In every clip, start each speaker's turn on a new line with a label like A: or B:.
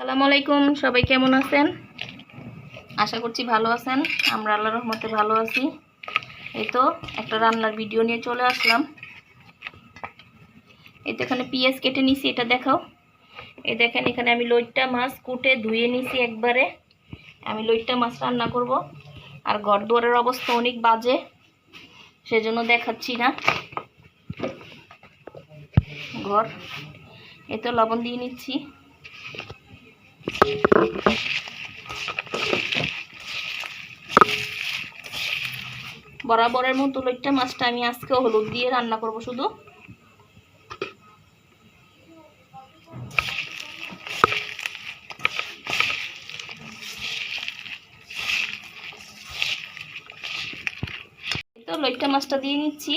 A: সালামু আলাইকুম, সবাই কেমন আছেন? আশা করছি ভালো আছেন। আমরা আল্লাহ রহমতে ভালো আছি। এই তো একটা রান্নার ভিডিও নিয়ে চলে আসলাম। এই তো এখানে পিঁয়াজ কেটে নিছি, এটা দেখাও। এই দেখেন, এখানে আমি লইট্টা মাছ কুটে ধুয়ে নিছি একবারে। আমি লইট্টা মাছ রান্না করব। আর ঘর দুয়ারের অবস্থা অনেক বাজে, সেজন্য দেখাচ্ছি না। ঘর। এই তো লবণ দিয়ে নিচ্ছি। বরাবরের মতো লইট্টা মাছটা আমি আজকে হলুদ দিয়ে রান্না করব শুধু। তো লইট্টা মাছটা দিয়ে নিচ্ছি।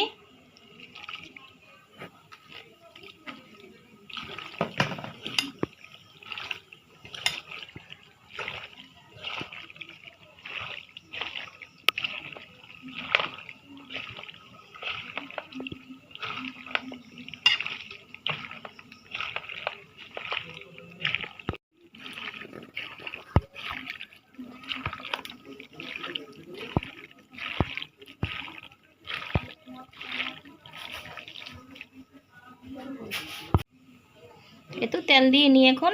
A: এ তো তেল দিয়ে নিই এখন।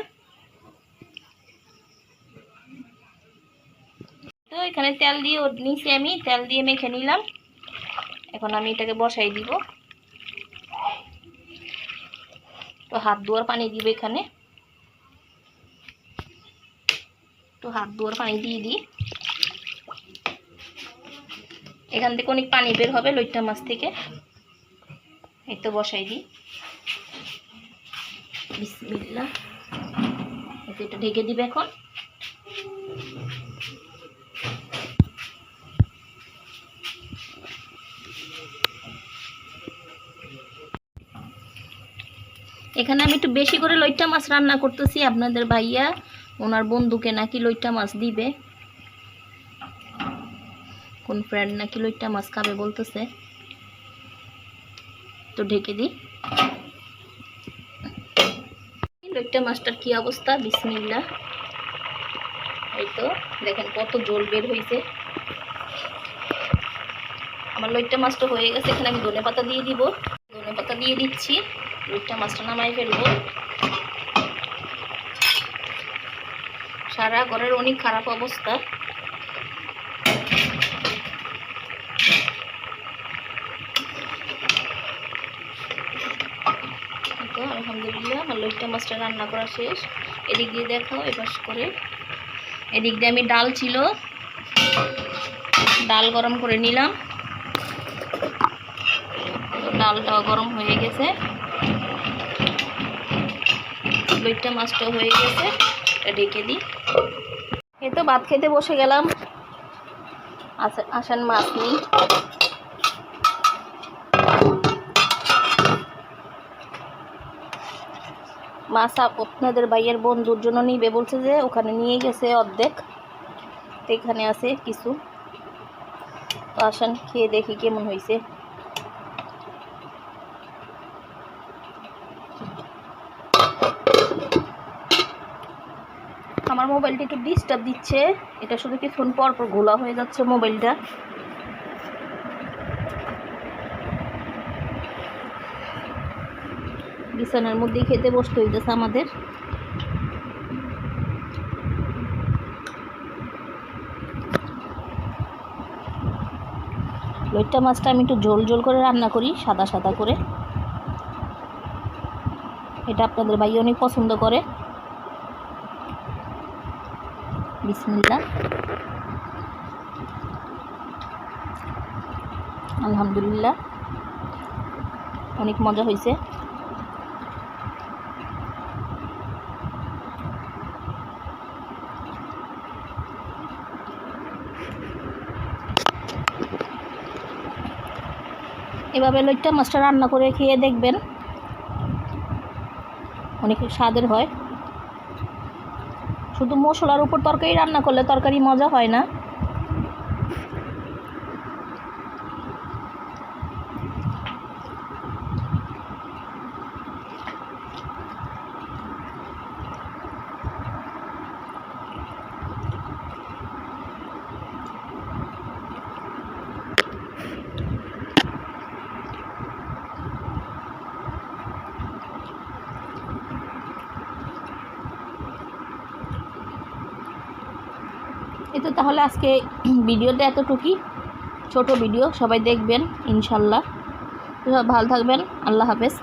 A: তো এখানে তেল দিয়ে নিছি আমি, তেল দিয়ে মেখে নিলাম। এখন আমি এটাকে বসাই দিব। তো হাত ধোয়ার পানি দিব এখানে। তো হাত ধোয়ার পানি দিয়ে দিই। এখান থেকে অনেক পানি বের হবে লইট্টা মাছ থেকে। এই তো বসাই দিই। এতে এটা ঢেকে দিবে এখন। এখানে আমি একটু বেশি করে লইট্টা মাছ রান্না করতেছি। আপনাদের ভাইয়া, ওনার বন্ধুকে নাকি লইট্টা মাছ দিবে। কোন ফ্রেন্ড নাকি লইট্টা মাছ খাবে বলতেছে। তো ঢেকে দিই। লইট্টা মাছটার কি অবস্থা? বিসমিল্লা এই তো, দেখেন কত জল বের হয়েছে আমার লইট্টা মাছটা হয়ে গেছে, এখানে আমি ধনে পাতা দিয়ে দিব। ধনে পাতা দিয়ে দিচ্ছি, লইট্টা মাছটা নামাই ফেলব। সারা ঘরের অনেক খারাপ অবস্থা। তো আলহামদুলিল্লাহ আমার লইট্টা মাছটা রান্না করা শেষ। এদিক দিয়ে দেখাও, এপাশ করে। এদিক দিয়ে আমি ডাল ছিল। ডাল গরম করে নিলাম। তো ডালটাও গরম হয়ে গেছে। লইট্টা মাছটাও হয়ে গেছে। এটা ঢেকে দিই। এই তো ভাত খেতে বসে গেলাম। আসেন মাছ নিই। মাছ আপনাদের ভাইয়ের বন্ধুর জন্য নিবে, বলছে যে ওখানে নিয়ে গেছে অর্ধেক। এখানে আছে কিছু। আসেন, খেয়ে দেখি কেমন হয়েছে আমার মোবাইলটা একটু ডিস্টার্ব দিচ্ছে। এটা শুধু কিছুক্ষণ পর পর ঘোলা হয়ে যাচ্ছে মোবাইলটা। বিছানার মধ্যেই খেতে বসতে হইতেছে আমাদের। লইট্টা মাছটা আমি একটু ঝোল ঝোল করে রান্না করি, সাদা সাদা করে। এটা আপনাদের ভাই অনেক পছন্দ করে। বিসমিল্লা। আলহামদুলিল্লাহ। অনেক মজা হয়েছে এভাবে লইট্টা মাছটা রান্না করে খেয়ে দেখবেন। অনেক স্বাদের হয়। শুধু মশলার উপর তরকারি রান্না করলে তরকারি মজা হয় না। এই তো তাহলে আজকে ভিডিওটা এতটুকুই। ছোট ভিডিও, সবাই দেখবেন, ইনশাল্লাহ। ভালো থাকবেন, আল্লাহ হাফেজ।